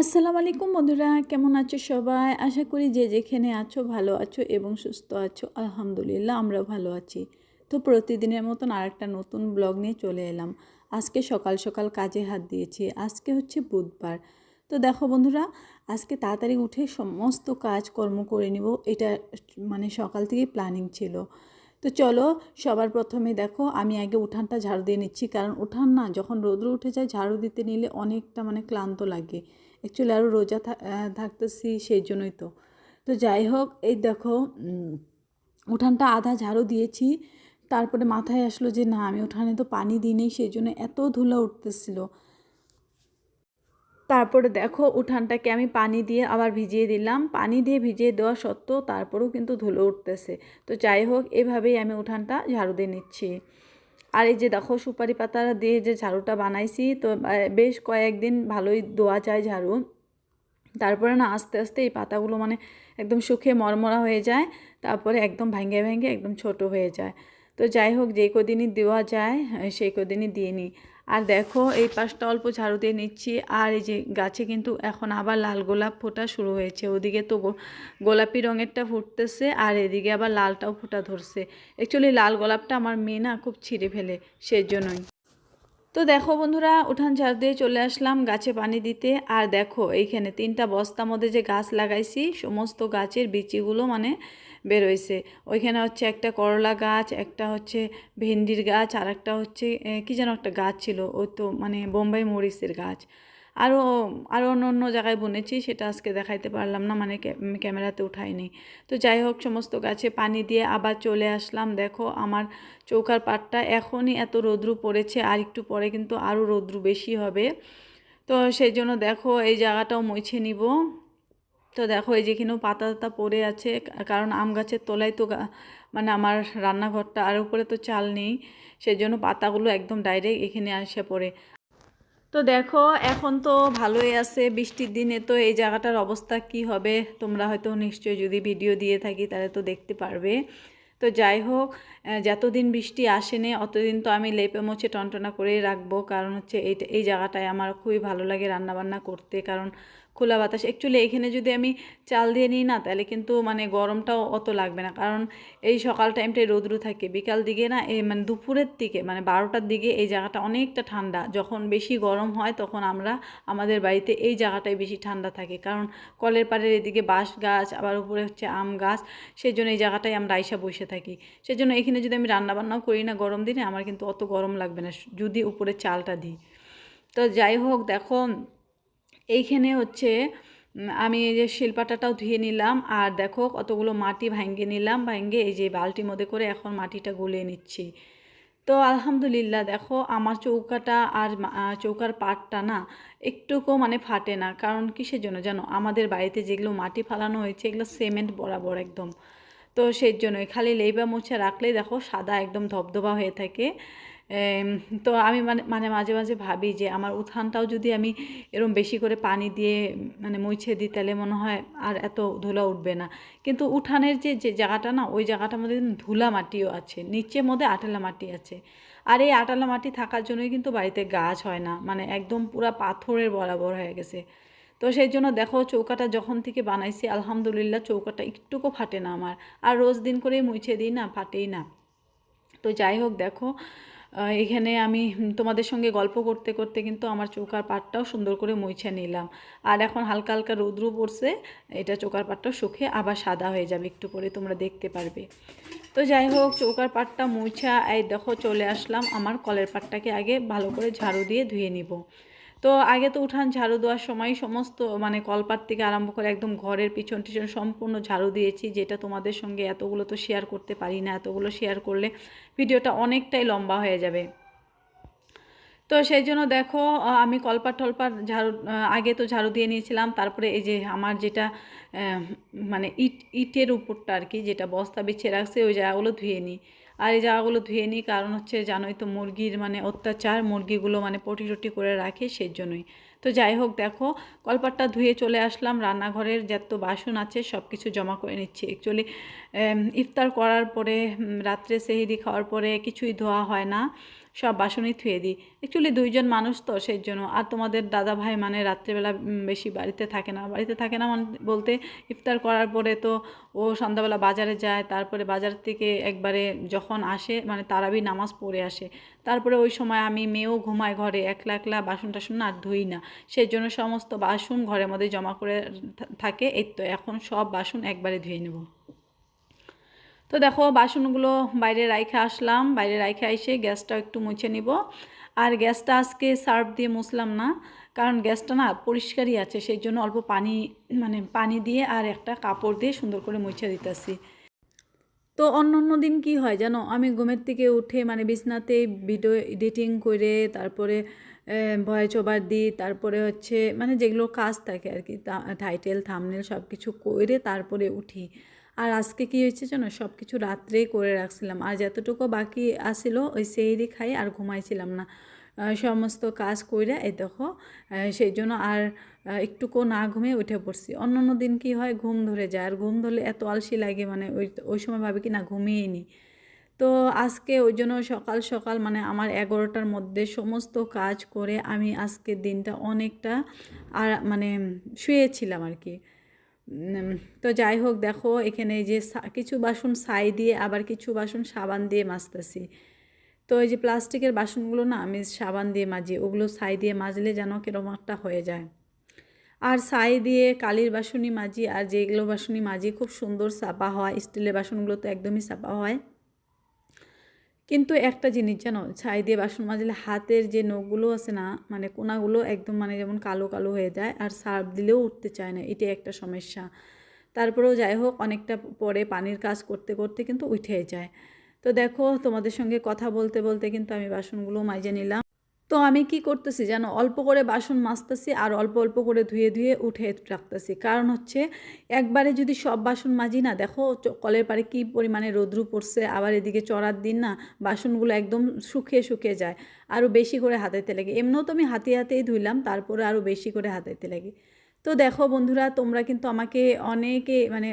আসসালামু আলাইকুম বন্ধুরা, কেমন আছো সবাই? আশা করি যে যেখানে আছো ভালো আছো এবং সুস্থ আছো। আলহামদুলিল্লাহ, আমরা ভালো আছি। তো প্রতিদিনের মতন আরেকটা নতুন ব্লগ নিয়ে চলে এলাম। আজকে সকাল সকাল কাজে হাত দিয়েছি। আজকে হচ্ছে বুধবার। তো দেখো বন্ধুরা, আজকে তাড়াতাড়ি উঠে সমস্ত কাজ কর্ম করে নিব। এটা মানে সকাল থেকেই প্ল্যানিং ছিল। তো চলো, সবার প্রথমে দেখো, আমি আগে উঠানটা ঝাড়ু দিয়ে নিচ্ছি। কারণ উঠান না, যখন রোদ্র উঠে যায়, ঝাড়ু দিতে নিলে অনেকটা মানে ক্লান্ত লাগে। অ্যাকচুয়ালি আরও রোজা থাকতেছি সেই জন্যই তো। তো যাই হোক, এই দেখো উঠানটা আধা ঝাড়ু দিয়েছি, তারপরে মাথায় আসলো যে না, আমি উঠানে তো পানি দিই নেই সেই জন্য এত ধুলা উঠতেছিল। তারপরে দেখো, উঠানটাকে আমি পানি দিয়ে আবার ভিজিয়ে দিলাম। পানি দিয়ে ভিজিয়ে দেওয়া সত্ত্বেও তারপরেও কিন্তু ধুলো উঠতেছে। তো যাই হোক, এভাবেই আমি উঠানটা ঝাড়ু দিয়ে নিচ্ছি। আর এই যে দেখো সুপারি পাতা দিয়ে যে ঝাড়ুটা বানাইছি, তো বেশ কয়েকদিন ভালোই দোয়া যায় ঝাড়ু। তারপরে না আস্তে আস্তে এই পাতাগুলো মানে একদম শুকিয়ে মরমরা হয়ে যায়, তারপরে একদম ভেঙে ভেঙে একদম ছোট হয়ে যায়। তো যাই হোক যে কদিনই দেওয়া যায় সেই কদিনই দিয়ে নিই। আর দেখো, এই পাশটা অল্প ঝাড়ু দিয়ে নিচ্ছি। আর এই যে গাছে কিন্তু এখন আবার লাল গোলাপ ফোটা শুরু হয়েছে। ওদিকে তো গোলাপি রঙেরটা ফুটতেছে আর এদিকে আবার লালটাও ফোটা ধরছে। অ্যাকচুয়ালি লাল গোলাপটা আমার মেয়ে না খুব ছিঁড়ে ফেলে সেই জন্যই তো দেখো বন্ধুরা, উঠান ঝাড় দিয়ে চলে আসলাম গাছে পানি দিতে। আর দেখো, এইখানে তিনটা বস্তার মধ্যে যে গাছ লাগাইছি, সমস্ত গাছের বিচিগুলো মানে বেরোইছে। ওইখানে হচ্ছে একটা করলা গাছ, একটা হচ্ছে ভেন্ডির গাছ, আর একটা হচ্ছে কী যেন একটা গাছ ছিল। ও তো মানে বোম্বাই মরিচের গাছ। আরও আরও অন্য অন্য জায়গায় বুনেছি, সেটা আজকে দেখাইতে পারলাম না মানে ক্যামেরাতে উঠাইনি। তো যাই হোক, সমস্ত গাছে পানি দিয়ে আবার চলে আসলাম। দেখো, আমার চৌকার পাটটা এখনই এত রৌদ্রু পড়েছে, আর একটু পরে কিন্তু আরও রৌদ্রু বেশি হবে। তো সেই জন্য দেখো, এই জায়গাটাও মুছে নিব। তো দেখো এই যেখানেও পাতা টাতা পড়ে আছে, কারণ আম গাছের তলায় তো মানে আমার রান্নাঘরটা আর উপরে তো চাল নেই সেই জন্য পাতাগুলো একদম ডাইরেক্ট এখানে আসে পড়ে। তো দেখো এখন তো ভালোই আছে, বৃষ্টির দিনে তো এই জায়গাটার অবস্থা কি হবে তোমরা হয়তো নিশ্চয়ই যদি ভিডিও দিয়ে থাকি তাহলে তো দেখতে পারবে। তো যাই হোক যতদিন বৃষ্টি আসেনি অতদিন তো আমি লেপে মোছে টনটনা করেই রাখব, কারণ হচ্ছে এই এই জায়গাটায় আমার খুবই ভালো লাগে রান্নাবান্না করতে, কারণ খোলা বাতাস। অ্যাকচুয়ালি এখানে যদি আমি চাল দিয়ে নিই না, তাহলে কিন্তু মানে গরমটাও অত লাগবে না। কারণ এই সকাল টাইমটায় রোদ্রু থাকে, বিকাল দিকে না, এই মানে দুপুরের দিকে মানে বারোটার দিকে এই জায়গাটা অনেকটা ঠান্ডা। যখন বেশি গরম হয়, তখন আমরা আমাদের বাড়িতে এই জায়গাটায় বেশি ঠান্ডা থাকে। কারণ কলের পাড়ের এদিকে বাঁশ গাছ, আবার উপরে হচ্ছে আম গাছ সেই জন্য এই জায়গাটায় আমরা আইসা বসে থাকি। সেই জন্য এখানে যদি আমি রান্নাবান্নাও করি না গরম দিনে, আমার কিন্তু অত গরম লাগবে না, যদি উপরে চালটা দিই। তো যাই হোক, দেখো এইখানে হচ্ছে আমি এই যে শিলপাটাটাও ধুয়ে নিলাম, আর দেখো কতগুলো মাটি ভাঙ্গে নিলাম, ভাঙ্গে এই যে বালতির মধ্যে করে এখন মাটিটা গুলিয়ে নিচ্ছি। তো আলহামদুলিল্লাহ দেখো আমার চৌকাটা আর চৌকার পাটটা না একটুকু মানে ফাটে না, কারণ কিসের জন্য জানো? আমাদের বাড়িতে যেগুলো মাটি ফালানো হয়েছে এগুলো সিমেন্ট বরাবর একদম। তো সেই জন্যই খালি লেইবা মুছে রাখলেই দেখো সাদা একদম ধবধবা হয়ে থাকে। তো আমি মানে মানে মাঝে মাঝে ভাবি যে আমার উত্থানটাও যদি আমি এরম বেশি করে পানি দিয়ে মানে মুছে দিই, তাহলে মনে হয় আর এত ধুলা উঠবে না। কিন্তু উঠানের যে যে জায়গাটা না, ওই জায়গাটার মধ্যে ধুলা মাটিও আছে, নিচের মধ্যে আটালা মাটি আছে। আর এই আটালা মাটি থাকার জন্যই কিন্তু বাড়িতে গাছ হয় না মানে একদম পুরা পাথরের বরাবর হয়ে গেছে। তো সেই জন্য দেখো চৌকাটা যখন থেকে বানাইছি, আলহামদুলিল্লাহ চৌকাটা একটুকু ফাটে না আমার, আর রোজ দিন করেই মুছে দিই না, ফাটেই না। তো যাই হোক দেখো এখানে আমি তোমাদের সঙ্গে গল্প করতে করতে কিন্তু আমার চৌকার পাটটাও সুন্দর করে মুছে নিলাম। আর এখন হালকা হালকা রৌদ্রু পড়ছে, এটা চৌকার পাটটাও শুকে আবার সাদা হয়ে যাবে, একটু পরে তোমরা দেখতে পারবে। তো যাই হোক, চৌকার পাটটা মুছা, এই দেখো চলে আসলাম, আমার কলের পাটটাকে আগে ভালো করে ঝাড়ু দিয়ে ধুয়ে নিব। তো আগে তো উঠান ঝাড়ু দেওয়ার সময় সমস্ত মানে কলপার থেকে আরম্ভ করে একদম ঘরের পিছন টিছন সম্পূর্ণ ঝাড়ু দিয়েছি, যেটা তোমাদের সঙ্গে এতগুলো তো শেয়ার করতে পারি না, এতগুলো শেয়ার করলে ভিডিওটা অনেকটাই লম্বা হয়ে যাবে। তো সেই জন্য দেখো আমি কলপার টলপার ঝাড়ু আগে তো ঝাড়ু দিয়ে নিয়েছিলাম, তারপরে এই যে আমার যেটা মানে ইট, ইটের উপরটা আর কি, যেটা বস্তা বিছিয়ে রাখছে, ওই জায়গাগুলো ধুয়ে নিই। আর এই জায়গাগুলো ধুয়ে নিই, কারণ হচ্ছে জানোই তো মুরগির মানে অত্যাচার, মুরগিগুলো মানে পটি টটি করে রাখে সেই জন্যই তো যাই হোক দেখো, কলপাটটা ধুয়ে চলে আসলাম, রান্নাঘরের যত বাসন আছে সব কিছু জমা করে নিচ্ছি। অ্যাকচুয়ালি ইফতার করার পরে রাত্রে সেহেরি খাওয়ার পরে কিছুই ধোয়া হয় না। সব বাসনই থুয়ে দিই। অ্যাকচুয়ালি দুইজন মানুষ তো সেই জন্য আর তোমাদের দাদা ভাই মানে রাত্রেবেলা বেশি বাড়িতে থাকে না। বাড়িতে থাকে না মানে বলতে ইফতার করার পরে তো ও সন্ধ্যাবেলা বাজারে যায়, তারপরে বাজার থেকে একবারে যখন আসে মানে তারাবি নামাজ পড়ে আসে। তারপরে ওই সময় আমি মেয়েও ঘুমায় ঘরে, একলা একলা বাসন টাসন আর ধুই না। সেই জন্য সমস্ত বাসন ঘরের মধ্যে জমা করে থাকে। এই তো, এখন সব বাসন একবারে ধুয়ে নেব। তো দেখো, বাসনগুলো বাইরে রাইখে আসলাম। বাইরে রাইখে এসে গ্যাসটা একটু মুছে নিব। আর গ্যাসটা আজকে সার্ফ দিয়ে মুছলাম না, কারণ গ্যাসটা না পরিষ্কারই আছে, সেই জন্য অল্প পানি মানে পানি দিয়ে আর একটা কাপড় দিয়ে সুন্দর করে মুছে দিতেছি। তো অন্য অন্য দিন কি হয় জানো? আমি ঘুমের থেকে উঠে মানে বিছনাতে ভিডিও এডিটিং করে, তারপরে ভয়েস ওভার দিই, তারপরে হচ্ছে মানে যেগুলো কাজ থাকে আর কি টাইটেল থামনেল সব কিছু করে তারপরে উঠি। আর আজকে কি হয়েছে জানো? সব কিছু রাত্রেই করে রাখছিলাম। আর যতটুকু বাকি আসিল ওই সেইরি খাই আর ঘুমাইছিলাম না। সমস্ত কাজ কইরা এই দেখো সেই জন্য আর একটুকু না ঘুমিয়ে উঠে পড়ছি। অন্য অন্য দিন কি হয়, ঘুম ধরে যায়। আর ঘুম ধরলে এত আলসি লাগে মানে ওই ওই সময় ভাবে কি না, ঘুমিয়েই নি। তো আজকে ওই জন্য সকাল সকাল মানে আমার এগারোটার মধ্যে সমস্ত কাজ করে আমি আজকের দিনটা অনেকটা আর মানে শুয়েছিলাম আর কি। তো যাই হোক, দেখো এখানে যে কিছু বাসন ছাই দিয়ে আবার কিছু বাসন সাবান দিয়ে মাজতেছি। তো এই যে প্লাস্টিকের বাসনগুলো না আমি সাবান দিয়ে মাজি, ওগুলো ছাই দিয়ে মাজলে যেন কেরম একটা হয়ে যায়। আর ছাই দিয়ে কালির বাসনই মাজি, আর যেগুলো বাসনই মাজি, খুব সুন্দর সাপা হয়। স্টিলের বাসনগুলো তো একদমই সাপা হয়। কিন্তু একটা জিনিস জানো, ছাই দিয়ে বাসন মাজলে হাতের যে নখগুলো আছে না মানে কোনাগুলো একদম মানে যেমন কালো কালো হয়ে যায়, আর সার্ফ দিলেও উঠতে চায় না এটি একটা সমস্যা। তারপরেও যাই হোক, অনেকটা পরে পানির কাজ করতে করতে কিন্তু উঠে যায়। তো দেখো, তোমাদের সঙ্গে কথা বলতে বলতে কিন্তু আমি বাসনগুলো মাজে নিলাম। তো আমি কি করতেছি যেন অল্প করে বাসন মাজতেছি আর অল্প অল্প করে ধুয়ে ধুয়ে উঠে রাখতেছি। কারণ হচ্ছে একবারে যদি সব বাসন মাজি না, দেখো কলের পাড়ে কী পরিমাণে রোদ্রু পড়ছে, আবার এদিকে চড়ার দিন না বাসনগুলো একদম শুকিয়ে শুকিয়ে যায় আরও বেশি করে হাতাইতে লাগে। এমনিও তো আমি হাতে হাতেই ধুইলাম, তারপরে আরও বেশি করে হাতাইতে লাগে। তো দেখো বন্ধুরা, তোমরা কিন্তু আমাকে অনেকে মানে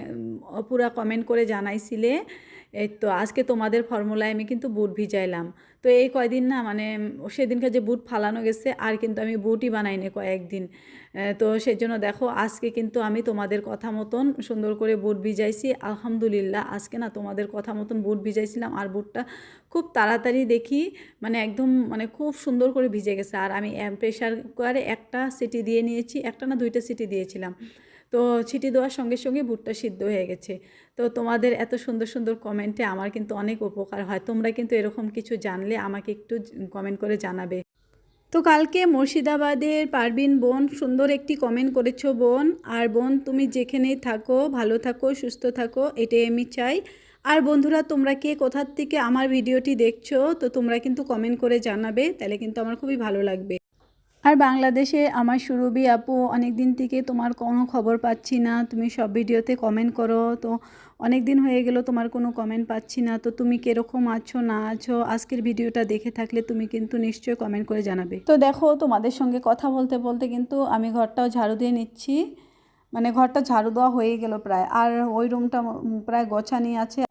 পুরা কমেন্ট করে জানাইছিলে এই তো আজকে তোমাদের ফর্মুলায় আমি কিন্তু বুট ভিজাইলাম। তো এই কয়দিন না মানে সেদিনকে যে বুট ফালানো গেছে, আর কিন্তু আমি বুটই বানাইনি কয়েকদিন। তো সেই জন্য দেখো, আজকে কিন্তু আমি তোমাদের কথা মতন সুন্দর করে বুট ভিজাইছি। আলহামদুলিল্লাহ, আজকে না তোমাদের কথা মতন বুট ভিজাইছিলাম আর বুটটা খুব তাড়াতাড়ি দেখি মানে একদম মানে খুব সুন্দর করে ভিজে গেছে। আর আমি প্রেশার কুকারে একটা সিটি দিয়ে নিয়েছি, একটা না দুইটা সিটি দিয়েছিলাম। তো ছিটি দেওয়ার সঙ্গে সঙ্গে বুটটা সিদ্ধ হয়ে গেছে। তো তোমাদের এত সুন্দর সুন্দর কমেন্টে আমার কিন্তু অনেক উপকার হয়। তোমরা কিন্তু এরকম কিছু জানলে আমাকে একটু কমেন্ট করে জানাবে। তো কালকে মুর্শিদাবাদের পারবিন বোন সুন্দর একটি কমেন্ট করেছ বোন। আর বোন, তুমি যেখানেই থাকো, ভালো থাকো, সুস্থ থাকো, এটাই আমি চাই। আর বন্ধুরা, তোমরা কে কোথার থেকে আমার ভিডিওটি দেখছ, তো তোমরা কিন্তু কমেন্ট করে জানাবে, তাহলে কিন্তু আমার খুবই ভালো লাগবে। আর বাংলাদেশে আমার সুরভি আপু অনেক দিন থেকে তোমার কোনো খবর পাচ্ছি না। তুমি সব ভিডিওতে কমেন্ট করো। তো অনেক দিন হয়ে গেল তোমার কোনো কমেন্ট পাচ্ছি না। তো তুমি কীরকম আছো, না আছো, আজকের ভিডিওটা দেখে থাকলে তুমি কিন্তু নিশ্চয়ই কমেন্ট করে জানাবে। তো দেখো, তোমাদের সঙ্গে কথা বলতে বলতে কিন্তু আমি ঘরটাও ঝাড়ু দিয়ে নিচ্ছি। মানে ঘরটা ঝাড়ু দেওয়া হয়ে গেল প্রায়। আর ওই রুমটা প্রায় গোছানি আছে।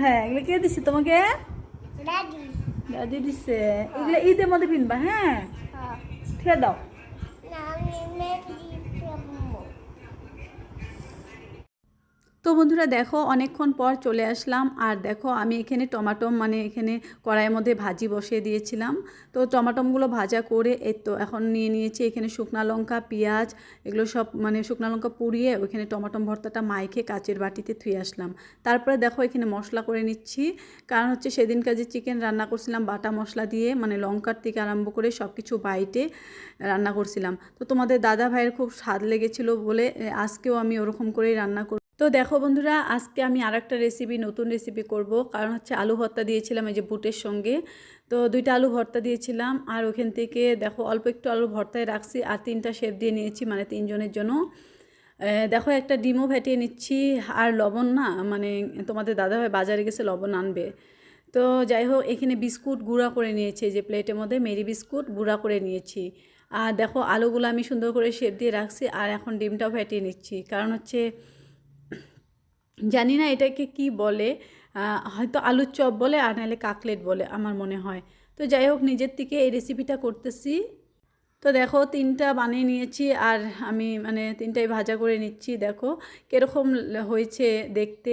হ্যাঁ এগুলো কে দিছে তোমাকে? দাদি দিছে। এগুলো ঈদের মধ্যে কিনবা হ্যাঁ? হ্যাঁ। ঠিক দাও না আমি মেহেন্দি ফেলব তো বন্ধুরা দেখো, অনেকক্ষণ পর চলে আসলাম। আর দেখো, আমি এখানে টমাটম মানে এখানে কড়াইয়ের মধ্যে ভাজি বসিয়ে দিয়েছিলাম। তো টমাটমগুলো ভাজা করে, এই তো এখন নিয়ে নিয়েছি এখানে শুকনা লঙ্কা, পেঁয়াজ, এগুলো সব মানে শুকনা লঙ্কা পুড়িয়ে ওইখানে টমাটম ভর্তাটা মাইখে কাচের বাটিতে থুয়ে আসলাম। তারপরে দেখো, এখানে মশলা করে নিচ্ছি। কারণ হচ্ছে সেদিনকার যে চিকেন রান্না করছিলাম, বাটা মশলা দিয়ে মানে লঙ্কার থেকে আরম্ভ করে সব কিছু বাইটে রান্না করছিলাম। তো তোমাদের দাদা ভাইয়ের খুব স্বাদ লেগেছিল বলে আজকেও আমি ওরকম করেই রান্না তো দেখো বন্ধুরা, আজকে আমি আর একটা রেসিপি নতুন রেসিপি করব। কারণ হচ্ছে আলু ভর্তা দিয়েছিলাম, এই যে বুটের সঙ্গে। তো দুইটা আলু ভর্তা দিয়েছিলাম, আর ওখান থেকে দেখো অল্প একটু আলু ভর্তায় রাখছি, আর তিনটা শেপ দিয়ে নিয়েছি মানে তিনজনের জন্য। দেখো একটা ডিমও ফেটিয়ে নিচ্ছি, আর লবণ না মানে তোমাদের দাদাভাই বাজারে গেছে, লবণ আনবে। তো যাই হোক, এখানে বিস্কুট গুঁড়া করে নিয়েছি যে প্লেটের মধ্যে মেরি বিস্কুট গুঁড়া করে নিয়েছি। আর দেখো আলুগুলো আমি সুন্দর করে শেপ দিয়ে রাখছি, আর এখন ডিমটাও ফেটিয়ে নিচ্ছি। কারণ হচ্ছে জানি না এটাকে কি বলে হয়তো আলুর চপ বলে আর নাহলে কাকলেট বলে আমার মনে হয়। তো যাই হোক, নিজের থেকে এই রেসিপিটা করতেছি। তো দেখো, তিনটা বানিয়ে নিয়েছি আর আমি মানে তিনটাই ভাজা করে নিচ্ছি। দেখো, কীরকম হয়েছে দেখতে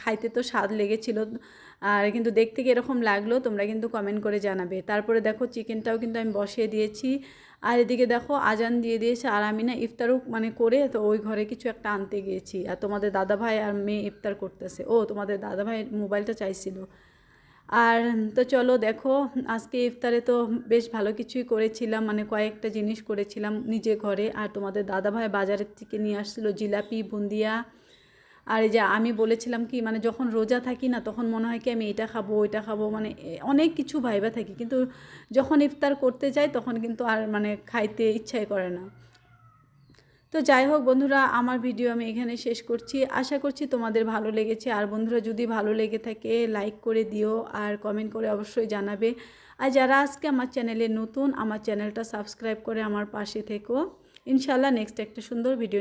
খাইতে তো স্বাদ লেগেছিল। আর কিন্তু দেখতে কীরকম লাগল তোমরা কিন্তু কমেন্ট করে জানাবে। তারপরে দেখো চিকেনটাও কিন্তু আমি বসিয়ে দিয়েছি। আর এদিকে দেখো আজান দিয়ে দিয়েছে আর আমি না ইফতারও মানে করে তো ওই ঘরে কিছু একটা আনতে গিয়েছি। আর তোমাদের দাদাভাই আর মেয়ে ইফতার করতেছে। ও, তোমাদের দাদাভাই মোবাইলটা চাইছিল। আর তো চলো দেখো, আজকে ইফতারে তো বেশ ভালো কিছুই করেছিলাম মানে কয়েকটা জিনিস করেছিলাম নিজে ঘরে। আর তোমাদের দাদাভাই বাজারের থেকে নিয়ে আসছিল জিলাপি, বুন্দিয়া আর এই যে আমি বলেছিলাম কি মানে যখন রোজা থাকি না, তখন মনে হয় কি আমি এটা খাব, ওইটা খাব মানে অনেক কিছু ভাইবা থাকি। কিন্তু যখন ইফতার করতে যাই, তখন কিন্তু আর মানে খাইতে ইচ্ছাই করে না। তো যাই হোক বন্ধুরা, আমার ভিডিও আমি এখানে শেষ করছি। আশা করছি তোমাদের ভালো লেগেছে। আর বন্ধুরা, যদি ভালো লেগে থাকে লাইক করে দিও আর কমেন্ট করে অবশ্যই জানাবে। আর যারা আজকে আমার চ্যানেলে নতুন, আমার চ্যানেলটা সাবস্ক্রাইব করে আমার পাশে থেকো। ইনশাল্লাহ নেক্সট একটা সুন্দর ভিডিও